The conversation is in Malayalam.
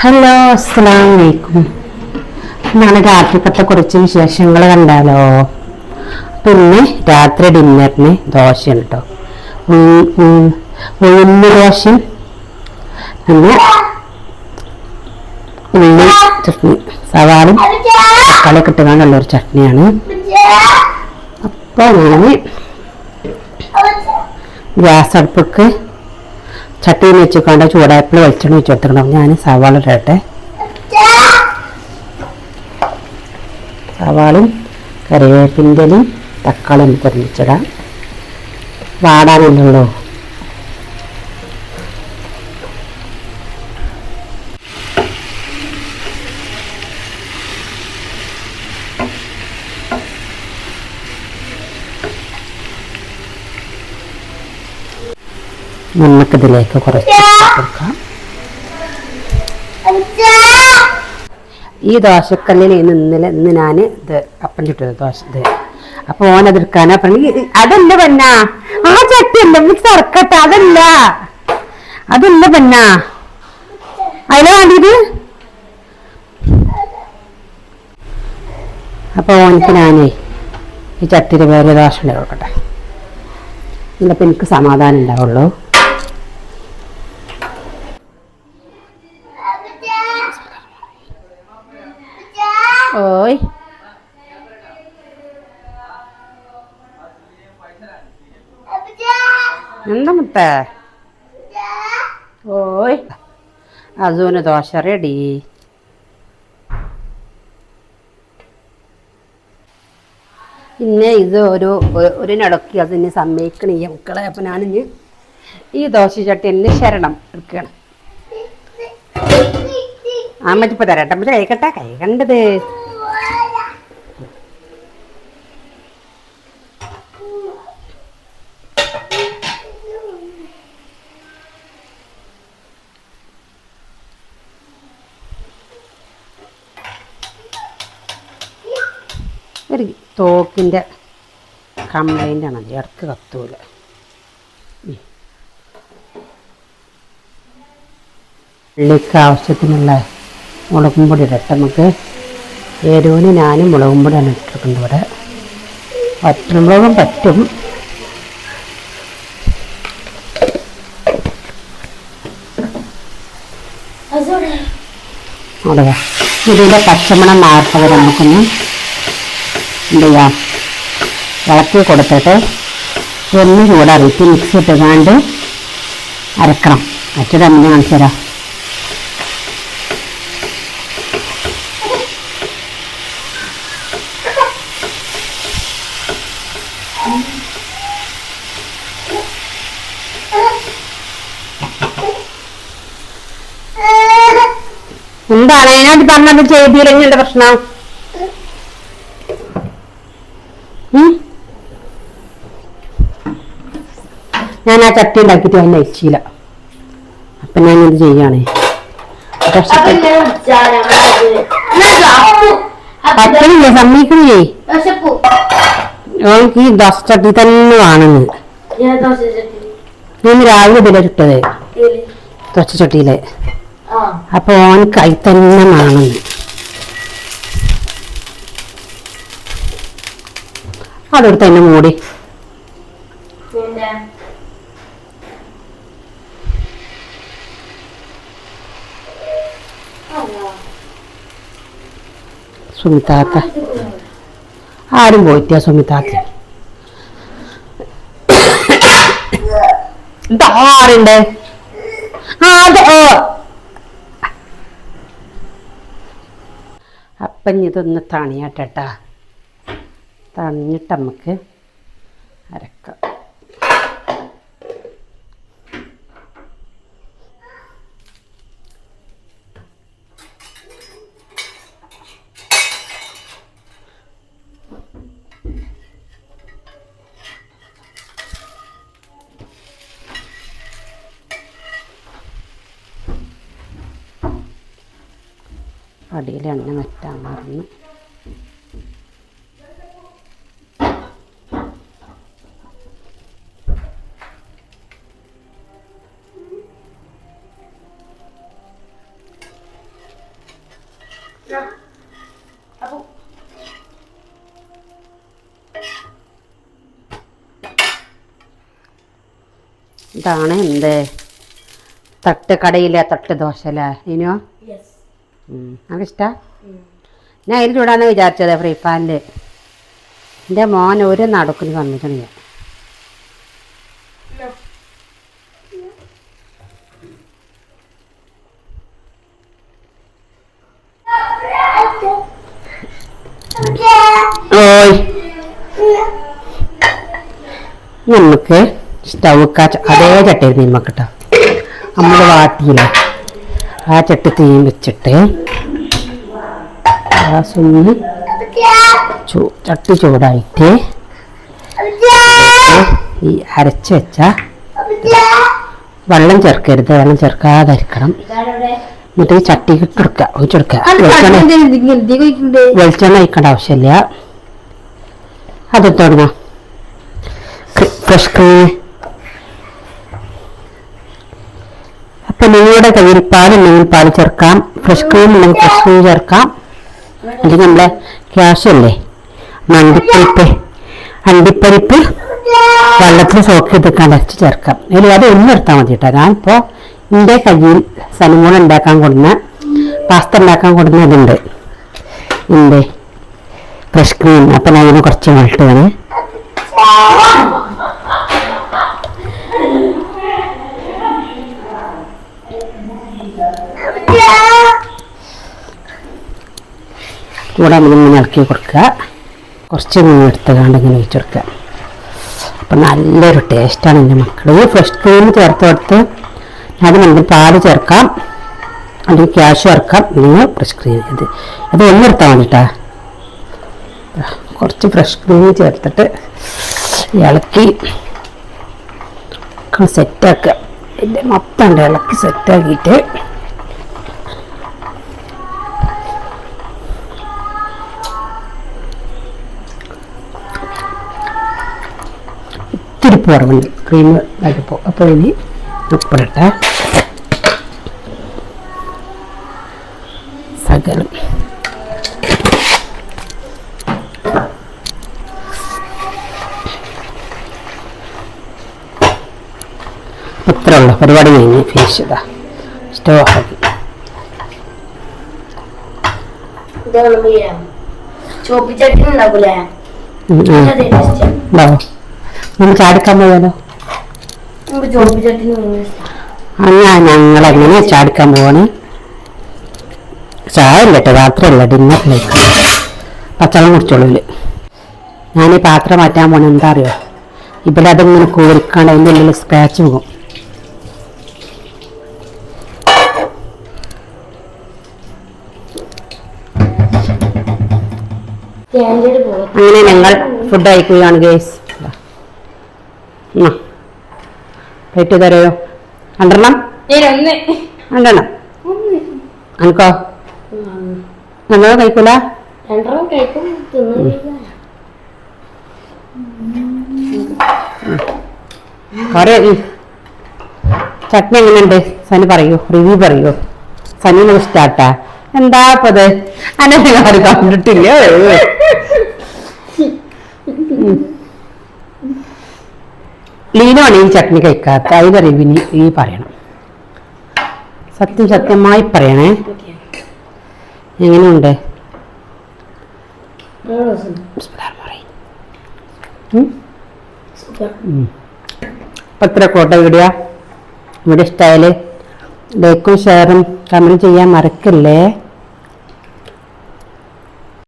ഹലോ അസ്സലാം വലൈക്കും നാളെ രാത്രിക്കത്തെ കുറച്ച് വിശേഷങ്ങൾ കണ്ടാലോ? പിന്നെ രാത്രി ഡിന്നറിന് ദോശയാണ് കേട്ടോ ദോശ ഉഴുന്ന് ദോശയും പിന്നെ ഉള്ളി ചട്നി സവാളും തക്കാളിയൊക്കെ ഇട്ടുകൊണ്ടുള്ള ഒരു ചട്നിയാണ്. അപ്പോൾ ഞാൻ ഗ്യാസ് അടുപ്പൊക്കെ ചട്ടിയിൽ കണ്ട ചൂടായപ്പോൾ വെളിച്ചെണ്ണ വെച്ച് കൊടുത്തിക്കണം ഞാൻ സവാള ഇടട്ടെ. സവാളും കറിവേപ്പിന്റെലും തക്കാളിയും ഒരുമിച്ചിടാം വാടാനല്ലോ നമുക്കിതിലേക്ക് കുറച്ച് കൊടുക്കാം. ഈ ദോശക്കല്ലിൽ ഇന്ന് ഇന്നലെ ഇന്ന് ഞാൻ ഇത് അപ്പം ചുട്ടത് ദോശ ഇത്. അപ്പൊ ഓനതെടുക്കാനാ പറഞ്ഞു "ഈ- അതല്ല പെണ്ണ ആ ചട്ടി അല്ല മിക്സ് ഇറക്കട്ടെ അതല്ല. അതല്ല പെണ്ണ അതിലെ വേണ്ടിയത് അപ്പൊ ഓനക്ക് ഞാനേ ഈ ചട്ടിയിൽ വേറെ ദോശ ഉണ്ടായി കൊടുക്കട്ടെ. എനിക്ക് സമാധാനം ഉണ്ടാവുള്ളൂ. ഓയ് എന്താ മുത്തേ ഓയ് അസൂന് ദോശ റെഡി പിന്നെ ഇത് ഒരു ഒരു നടക്കി അതിന് സമ്മതിക്കണില്ല മക്കളെ അപ്പൊ ഞാനിഞ്ഞ് ഈ ദോശ ചട്ടി എന്നെ ശരണം എടുക്കണം അമ്മച്ചിപ്പോ തരാട്ടെ അമ്മച്ചി കഴിക്കട്ടെ കൈ ഒരു തോക്കിന്റെ കംപ്ലൈന്റ് ആണ്. ഇടയ്ക്ക് കത്തൂല. ഉള്ളിക്ക് ആവശ്യത്തിനുള്ള മുളകും പൊടി ഇടട്ടെ നമുക്ക്. എരിവിന് ഞാനും മുളകും പൊടിയാണ് ഇട്ടിട്ടുണ്ട് ഇവിടെ. വറ്റൽമുളകും പറ്റും. അതെ. ഇതിന്റെ പച്ചമണം മാർത്തവർ നമുക്കൊന്ന് എന്ത് ചെയ്യാം ഇളക്കി കൊടുത്തിട്ട് ഒന്ന് ചൂടറിയിട്ട് മിക്സ് ഇട്ടുകാണ്ട് അരക്കണം. അച്ഛൻ അമ്മ കാണിച്ചു തരാം? എന്താണ്? അതിനകത്ത് പറഞ്ഞത് ചെയ്തില്ലെങ്കിൽ പ്രശ്നം? ഞാൻ ആ ചട്ടി ഉണ്ടാക്കിയിട്ട് ഞാൻ അയച്ചില്ല അപ്പൊ ഞാൻ ഇത് ചെയ്യാണ് പറ്റില്ല സമ്മതിക്കണേ എനിക്ക് ഈ ദോശ ചട്ടി തന്നെ വേണമെന്ന് ഞാൻ രാവിലെ ഇതിലെ ചുട്ടത്. ദോശ ചട്ടിയിലെ. അപ്പൊ ഓനക്ക് അതിൽ തന്നെ വേണമെന്ന് അതെടുത്ത് തന്നെ മൂടി. സുമിതാത്ത ആരും പോയിട്ടില്ല സുമിതാത്ത ഇതാരുണ്ട് അപ്പം ഇതൊന്ന് തണിയട്ടെട്ടാ. തണിഞ്ഞിട്ട് നമുക്ക് അരക്കാം. അടിയിൽ എണ്ണ നെറ്റാൻ മറന്ന് ഇതാണ് എന്തേ? തട്ട് കടയിലെ തട്ട് ദോശ ഇനിയോ? ഇഷ്ടാ ഞാൻ അതിൽ ചൂടാന്ന് വിചാരിച്ചത് ഫ്രീ ഫയറിൽ എന്റെ മോൻ ഒരു നടക്കിന് വന്നിട്ടുണ്ട് ഞാൻ നമുക്ക് സ്റ്റൗ അതേ ചട്ടയിൽ നിമ്മക്കിട്ടോ നമ്മൾ വാട്ടിയില്ലേ? ആ ചട്ടി തീ വെച്ചിട്ട് ഗ്യാസ് ഒന്ന് ചൂ ചട്ടി ചൂടായിട്ട് ഈ അരച്ച് വെച്ച വെള്ളം ചേർക്കരുത് വെള്ളം ചേർക്കാതിരിക്കണം. എന്നിട്ട് ഈ ചട്ടി ഇട്ടെടുക്കുക ഒഴിച്ചെടുക്കുക വെളിച്ചെണ്ണ വെളിച്ചെണ്ണ ഒഴിക്കേണ്ട ആവശ്യമില്ല. അത് തുടങ്ങാം ഫ്രഷ് ക്രീം അപ്പൊ നിങ്ങളുടെ കയ്യിൽ പാലുണ്ടെങ്കിൽ പാൽ ചേർക്കാം. ഫ്രഷ് ക്രീം ഉണ്ടെങ്കിൽ ഫ്രഷ് ക്രീം ചേർക്കാം. അല്ലെങ്കിൽ നമ്മളെ ക്യാഷ് അല്ലേ? അണ്ടിപ്പരിപ്പ് അണ്ടിപ്പരിപ്പ് വെള്ളത്തിൽ സോക്ക് എടുക്കാൻ അരച്ച് ചേർക്കാം. ഇനി അത് ഒന്നും എടുത്താൽ മതി കേട്ടോ. ഞാനിപ്പോൾ എന്റെ കയ്യിൽ സനിമോൾ ഉണ്ടാക്കാൻ കൊടുന്ന പാസ്ത ഉണ്ടാക്കാൻ കൊടുന്ന ഇതുണ്ട്. എന്റെ ഫ്രഷ് ക്രീം. അപ്പം ഞാൻ ഇതിന് കുറച്ച് മൾട്ട് കൂടെ ഇങ്ങനെ ഇളക്കി കൊടുക്കുക. കുറച്ച് മീൻ എടുത്തുകൊണ്ട് ഇങ്ങനെ വെച്ച് കൊടുക്കുക. അപ്പം നല്ലൊരു ടേസ്റ്റാണ് എന്റെ മക്കൾ ഫ്രഷ് ക്രീം ചേർത്ത് കൊടുത്ത് അത് നമുക്ക് പാൽ ചേർക്കാം. അല്ലെങ്കിൽ ക്യാഷ് ചേർക്കാം. നിങ്ങൾ ഫ്രഷ് ക്രീം ഇത് അത് ഒന്നെടുത്താൽ മതി കുറച്ച് ഫ്രഷ് ക്രീം ചേർത്തിട്ട് ഇളക്കി സെറ്റാക്കുക ഇതിന്റെ മൊത്തം ഉണ്ട് ഇളക്കി സെറ്റാക്കിയിട്ട് ഇത്തിരി കുറവുണ്ട് ക്രീം ആയിപ്പോൾ അപ്പോൾ ഇനി ഉപ്പിടട്ടെ സകലം. ഇത്രേ ഉള്ളൂ. പരിപാടി കഴിഞ്ഞ് ഫിനിഷ് ചെയ്താ സ്റ്റവ് ഓഫാക്കി ചോപ്പിച്ചട്ടി നമുക്ക് ചാടിക്കാൻ പോയാലോ? അങ്ങനെ ഞങ്ങൾ എങ്ങനെ ചാടിക്കാൻ പോവാണ് ചായ കേട്ടോ രാത്രിയല്ല ഡിന്നറിലേക്ക് പച്ചവെള്ളം കുടിച്ചോളൂ ഇതിൽ. ഞാൻ ഈ പാത്രം മാറ്റാൻ പോണ എന്താ അറിയോ? ഇവിടെ അതിങ്ങനെ കോരിക്കാണ്ട് അതിന്റെ ഉള്ളിൽ സ്ക്രാച്ച് പോകും. അങ്ങനെ ഞങ്ങൾ ഫുഡ് കഴിക്കുകയാണ് ഗേസ് പ്ലേറ്റ് തരയോ രണ്ടെണ്ണം? രണ്ടെണ്ണം? അനക്കോ? ഞങ്ങൾ കഴിക്കൂല? കുറെ ചട്നി എങ്ങനെയുണ്ട്? സനി പറയൂ. റിവ്യൂ പറയൂ. സനി സ്റ്റാർട്ടാ എന്താ അത്? അന്നെ നിങ്ങൾ കണ്ടിട്ടില്ല. ലീനോണ് ഈ ചട്നി കഴിക്കാത്ത അതിന്റെ റിവ്യൂ ഈ പറയണം. സത്യം സത്യമായി പറയണേ. എങ്ങനെയുണ്ട്? അപ്പം ഇത്ര കോട്ട വീഡിയോ ഇവിടെ ഇഷ്ടമായാൽ ലൈക്കും ഷെയറും കമന്റ് ചെയ്യാൻ മറക്കല്ലേ?